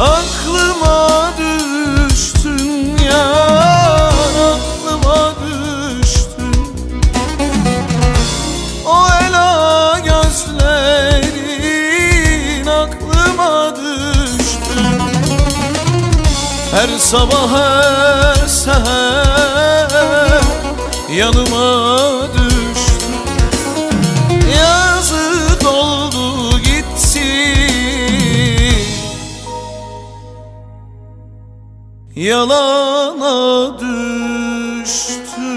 Aklıma düştün ya Aklıma düştün. O ela gözlerin Aklıma düştün Her sabah her seher Yanıma Yalana düştün